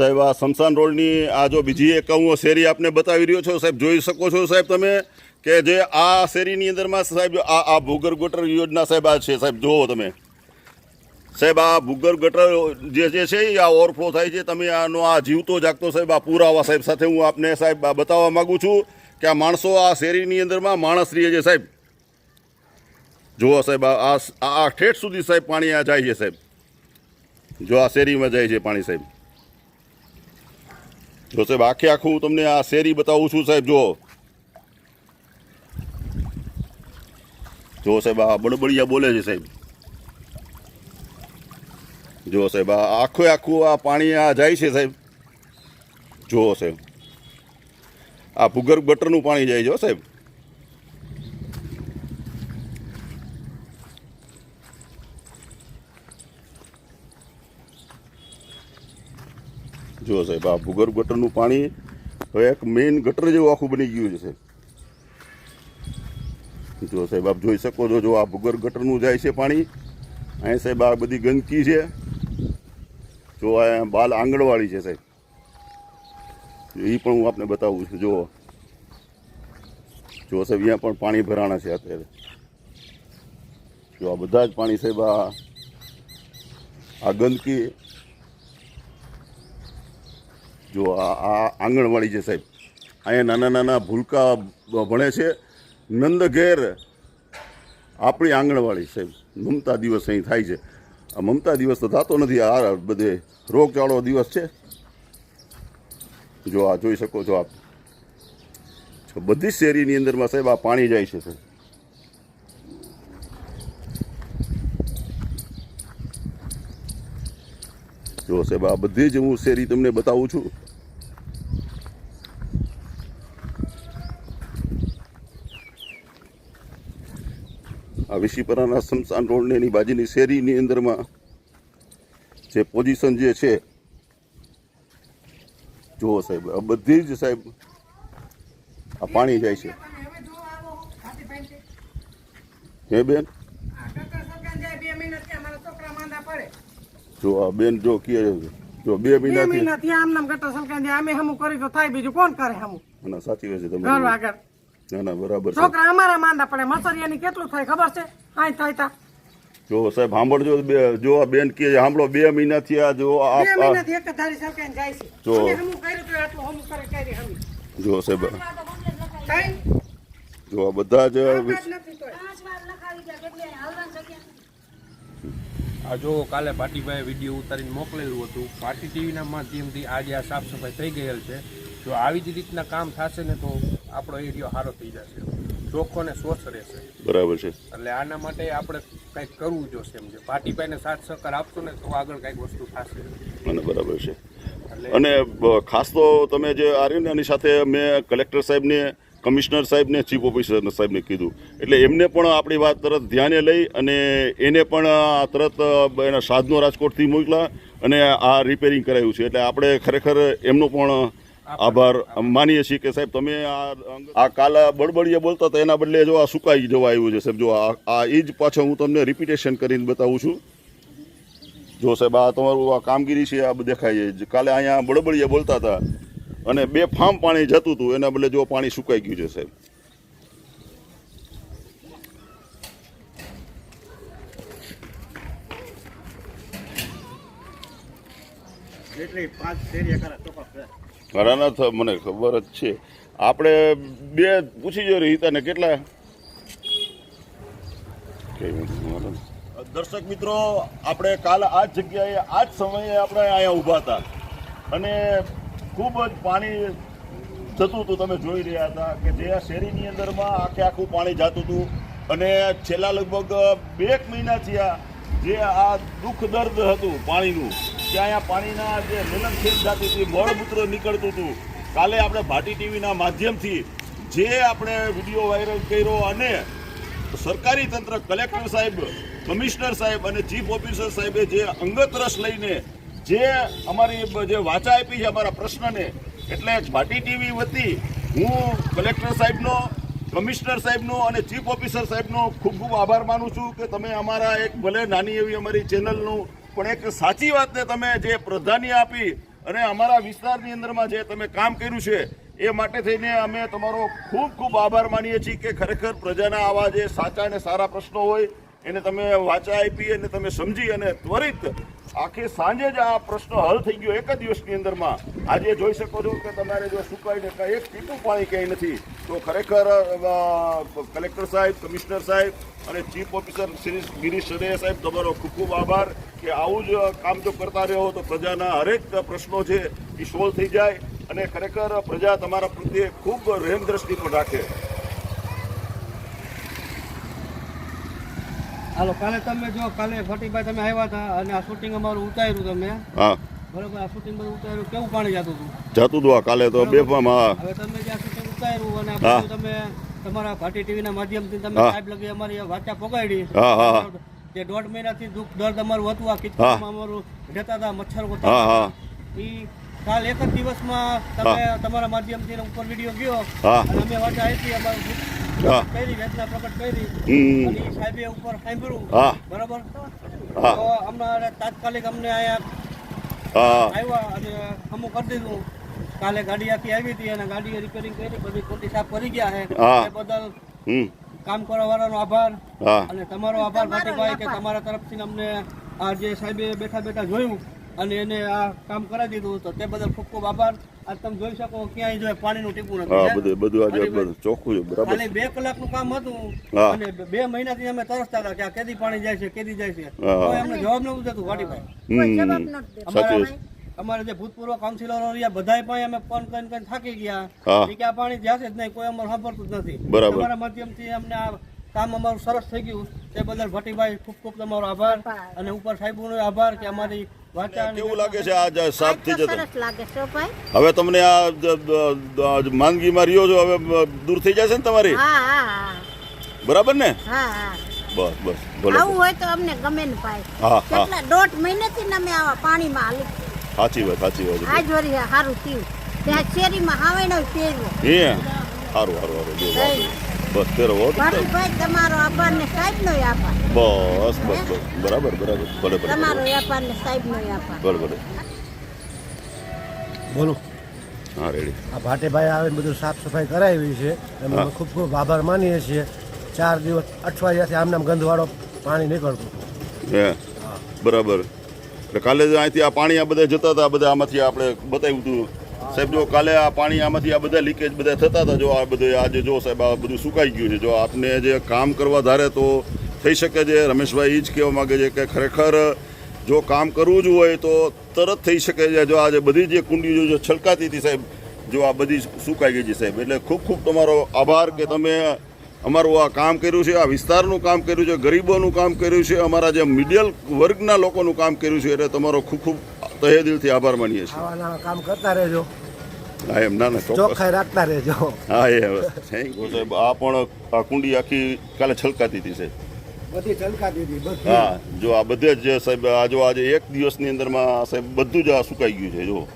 સાહેબ, આ સમસાન રોડની આ જો બીજી એક હું શેરી આપને બતાવી રહ્યો છો, સાહેબ, જોઈ શકો છો સાહેબ તમે કે જે આ શેરીની અંદરમાં સાહેબ, આ આ ભૂગર્ભ ગટર યોજના સાહેબ, આ છે સાહેબ, જુઓ તમે. સાહેબ, આ ભૂગર્ભ ગટર જે જે છે એ આ ઓવરફ્લો થાય છે. તમે આનો આ જીવતો જાગતો સાહેબ, આ પુરાવા સાહેબ સાથે હું આપને સાહેબ બતાવવા માગું છું કે આ માણસો આ શેરીની અંદરમાં માણસ રહીએ છે સાહેબ. જુઓ સાહેબ આ આ ઠેઠ સુધી સાહેબ પાણી આ જાય છે સાહેબ. જો આ શેરીમાં જાય છે પાણી સાહેબ. જો સાહેબ, આખે આખું તમને આ શેરી બતાવું છું સાહેબ જો જો સાહેબ, આ બડબડિયા બોલે છે સાહેબ. જો સાહેબ, આ આખું આખું આ પાણી આ જાય છે સાહેબ. જુઓ સાહેબ. આ ભૂગર્ભ ગટરનું પાણી જાય છે સાહેબ. જો સાહેબ. આ ભૂગર્ભ ગટરનું પાણી હવે એક મેઇન ગટર જેવું આખું બની ગયું છે સાહેબ. જો સાહેબ, આપ જોઈ શકો છો, જો આ ભૂગર્ભ ગટરનું જાય છે પાણી, અહીં સાહેબ આ બધી ગંદકી છે. જો આ બાલ આંગણવાડી છે સાહેબ. એ પણ હું આપને બતાવું છું જો જો સાહેબ, અહીંયા પણ પાણી ભરાણા છે અત્યારે. જો આ બધા જ પાણી સાહેબ, આ આ ગંદકી જો આ આંગણવાડી છે સાહેબ. અહીંયા નાના નાના ભૂલકા ભણે છે. નંદ ઘેર આપણી આંગણવાડી સાહેબ. મમતા દિવસ અહીં થાય છે. આ મમતા દિવસ તો થતો નથી. આ બધે રોગચાળો દિવસ છે. જો આ જોઈ શકો છો આપ. બધી શેરીની અંદરમાં સાહેબ આ પાણી જાય છે સાહેબ. જો સાહેબ આ બધી જ હું શેરી તમને બતાવું છું. આ વિશીપરાના સ્મશાન રોડની એની બાજુની શેરીની અંદરમાં જે પોઝિશન જે છે જુઓ સાહેબ આ બધી જ સાહેબ આ પાણી જાય છે. હે બેન? જો આ બેન જો કે જો બે મહિનાથી આમ નામ ગટર સલકાઈ જાય અમે હમું કરી તો થાય બીજું કોણ કરે હમું? ના સાચી વાત છે તમારી. આગળ. ના ના બરાબર છોકરા અમારા માંદા પડે મસરિયાની કેટલું થાય ખબર છે? આય થાય તા. જો સાહેબ સાંભળજો બે જો આ બેન કે સાંભળો બે મહિનાથી આ જો આ બે મહિનાથી એક ધારી સલકાઈને જાય છે. જો. હું કર્યું તો આટલું હમ કરે કરી હમ? જો સાહેબ જો આ બધા જ. આ જો કાલે પાટીભાઈ વીડિયો ઉતારીને મોકલેલું હતું. પાટી ટીવીના માધ્યમથી આજે આ સાફ સફાઈ થઈ ગયેલ છે. જો આવી જ રીતના કામ થશે ને તો આપણો એરિયો સારો થઈ જશે. ચોખ્ખો ને સ્વચ્છ રહેશે. બરાબર છે. એટલે આના માટે આપણે કંઈક કરવું જોશે એમ છે પાટીભાઈને સાથ સહકાર આપશો ને તો આગળ કંઈક વસ્તુ થશે. અને બરાબર છે. અને ખાસ તો તમે જે આ રહ્યું ને એની સાથે મેં કલેક્ટર સાહેબને કમિશનર સાહેબને ચીફ ઓફિસર સાહેબને કીધું. એટલે એમને પણ આપણી વાત તરત ધ્યાને લઈ અને એને પણ આ તરત એના સાધનો રાજકોટથી મોકલા અને આ રિપેરિંગ કરાયું છે. એટલે આપણે ખરેખર એમનો પણ આભાર. માનીએ છીએ કે સાહેબ, તમે આ કાલા બળબડીએ બોલતા હતા, એના બદલે જો આ સુકાઈ જવા આવ્યું છે સાહેબ, જો આ આ એ જ પાછો હું તમને રિપીટેશન કરીને બતાવું છું. જો સાહેબ, આ તમારું આ કામગીરી છે, આ દેખાય છે. કાલે અહીંયા બળબડીએ બોલતા હતા અને બે ફાર્મ પાણી જતું હતું, એના બદલે જો પાણી સુકાઈ ગયું છે સાહેબ. ઘરાના થ- મને ખબર જ છે. આપણે બે પૂછી જો રીતાને કેટલા? દર્શક મિત્રો આપણે કાલ આ જ જગ્યાએ આ જ સમયે આપણે અહીંયા ઊભા હતા. અને ખૂબ જ પાણી જતું હતું તમે જોઈ રહ્યા હતા કે જે આ શેરીની અંદરમાં આખે આખું પાણી જતું હતું. અને છેલ્લા લગભગ બે એક મહિનાથી આ જે આ દુઃખ દર્દ હતું પાણીનું. અહીંયા પાણીના જે નીલમખેલ જાતી હતી મળમૂત્ર નીકળતું હતું. કાલે આપણે ભાટી ટીવીના માધ્યમથી જે આપણે વીડિયો વાયરલ કર્યો અને સરકારી તંત્ર કલેક્ટર સાહેબ, કમિશનર સાહેબ અને ચીફ ઓફિસર સાહેબે જે અંગત રસ લઈને જે અમારી જે વાચા આપી છે અમારા પ્રશ્નને, એટલે ભાટી ટીવી વતી હું કલેક્ટર સાહેબનો, કમિશનર સાહેબનો અને ચીફ ઓફિસર સાહેબનો ખૂબ ખૂબ આભાર માનું છું કે તમે અમારા એક ભલે નાની એવી અમારી ચેનલનું પણ એક સાચી વાતને તમે જે પ્રાધાન્ય આપી અને અમારા વિસ્તારની અંદરમાં જે તમે કામ કર્યું છે, એ માટે થઈને અમે તમારો ખૂબ ખૂબ આભાર માનીએ છીએ કે ખરેખર પ્રજાના આવા જે સાચા અને સારા પ્રશ્નો હોય એને તમે વાચા આપી અને તમે સમજી અને ત્વરિત આખી સાંજે જ આ પ્રશ્ન હલ થઈ ગયો એક જ દિવસની અંદરમાં. આજે જોઈ શકો છો કે તમારે જો સુકાઈને કાંઈ એક ટીપું પાણી ક્યાંય નથી, તો ખરેખર કલેક્ટર સાહેબ, કમિશનર સાહેબ અને ચીફ ઓફિસર શ્રી ગિરીશ સડૈયા સાહેબ, તમારો ખૂબ ખૂબ આભાર કે આવું જ કામ જો કરતા રહ્યો તો પ્રજાના હરેક પ્રશ્નો છે એ સોલ્વ થઈ જાય અને ખરેખર પ્રજા તમારા પ્રત્યે ખૂબ રહેમ દ્રષ્ટિ પણ રાખે. હાલો કાલે તમે જો કાલે ફટીભાઈ તમે આવ્યા હતા અને આ શૂટિંગ અમારું ઉતાર્યું તમે. હા. બરોબર આ શૂટિંગ બધું ઉતાર્યું. કેવું પાણી જતું હતું? જતું હતું આ કાલે તો બેફામ હા. હવે તમે જે આ શૂટિંગ ઉતાર્યું અને આ તમે તમારા ભાટી ટીવીના માધ્યમથી તમે. સાહેબ લગી અમારી વાચા પગાડી. હા, હા. જે દોઢ મહિનાથી દુઃખ દર્દ અમારું હતું આ કિચનમાં અમારું રહેતા હતા મચ્છર હા હા. ઈ કાલ એક જ દિવસમાં તમે તમારા માધ્યમથી ઉપર વીડિયો ગયો. અને અમે વાચા આવી અમારું. કરી વેદના પ્રગટ કરી. અને સાહેબે ઉપર સાંભળ્યું. હા. બરાબર? હા. તો અમારે તાત્કાલિક અમને અહીંયા હા. આવ્યા અને અમુક કરી દીધું. કાલે ગાડી આખી આવી હતી અને ગાડી રિપેરિંગ કરી બધી ખોટી સાફ કરી ગયા છે. એ બદલ હમ. કામ કરવા વાળાનો આભાર અને તમારો આભાર ભાટીભાઈ કે તમારા તરફથી અમને આ જે સાહેબે બેઠા બેઠા જોયું અને એને આ કામ કરાવી દીધું તો તે બદલ ખૂબ ખૂબ આભાર. તમે જોઈ શકો ક્યાંય જો પાણીનું ટીપું હા બધું બધું આજે બધું ચોખ્ખું છે બરાબર. ખાલી બે કલાકનું કામ હતું અને બે મહિનાથી અમે તરસતા હતા કે આ કેદી પાણી જાય છે કેદી જાય છે. તો કોઈ અમને જવાબ નતું દેતું ભાટીભાઈ હમ. સાચી અમારા જે ભૂતપૂર્વ કાઉન્સિલરો રહ્યા બધાય પણ અમે ફોન કરીને કરીને થાકી ગયા. કે આ પાણી જશે જ નહીં કોઈ અમારે સાંભળતું જ નથી. અમારા તમારા માધ્યમથી અમને આ કામ અમારું સરસ થઈ ગયું. તે બદલ ભટ્ટીભાઈ ખૂબ ખૂબ તમારો આભાર અને ઉપર સાહેબોનો આભાર કે અમારી કેવું લાગે છે આ જતો? હવે તમને આ માંદગીમાં રહ્યો છો હવે દૂર થઈ જશે ને તમારી? હા હા હા. બરાબર ને? હા હા. બસ બસ ભલે આવું હોય તો અમને ગમે ને ભાઈ. હા હા. કેટલા દોઢ મહિનેથી ને અમે આવા પાણીમાં હાલી સાચી વાત સાચી વાત. આજ સારું થયું. ત્યાં શેરીમાં હાવે નો પહેરવો. હે? સારું સારું સારું. બસ તમારો આભાર ને સાહેબ નો આભાર. બસ બસ બરાબર બરાબર. ભલે ભલે તમારો આભાર ને સાહેબ નો આભાર. ભલે ભલે. બોલો. હા રેડી. આ ભાટેભાઈ આવે બધું સાફ સફાઈ કરાવી છે. અમે ખૂબ ખૂબ આભાર માનીએ છીએ. ચાર દિવસ અઠવાડિયાથી આમનામ ગંધવાળો પાણી નીકળતું. હે. બરાબર. એટલે કાલે જ અહીંથી આ પાણી આ બધા જતા હતા બધા આમાંથી આપણે બતાવ્યું હતું. સાહેબ, જો કાલે આ પાણી આમાંથી આ બધા લીકેજ બધા થતા હતા, જો આ બધું આજે જો સાહેબ, આ બધું સુકાઈ ગયું છે, જો આપને જે કામ કરવા ધારે તો થઈ શકે છે. રમેશભાઈ એ જ કહેવા માગે છે કે ખરેખર જો કામ કરવું જ હોય તો તરત થઈ શકે છે. જો આજે બધી જે કુંડીઓ જો છલકાતી હતી સાહેબ, જો આ બધી સુકાઈ ગઈ છે સાહેબ. એટલે ખૂબ ખૂબ તમારો આભાર કે તમે અમારું આ કામ કર્યું છે, આ વિસ્તારનું કામ કર્યું છે, ગરીબોનું કામ કર્યું છે, અમારા જે મિડલ વર્ગના લોકોનું કામ કર્યું છે, એટલે તમારો ખૂબ ખૂબ તહે દિલથી આભાર માનીએ છીએ. આવા નવા કામ કરતા રહેજો. હા એમ ના ના ચોખ્ખાઈ રાખતા રહેજો. હા એ થેન્ક યુ. સાહેબ આ પણ આ કુંડી આખી કાલે છલકાતી હતી સાહેબ. બધી ચલકાતી હતી બધી. હા જો આ બધે જ સાહેબ આ જો આજે એક દિવસની અંદરમાં સાહેબ બધું જ આ સુકાઈ ગયું છે જો.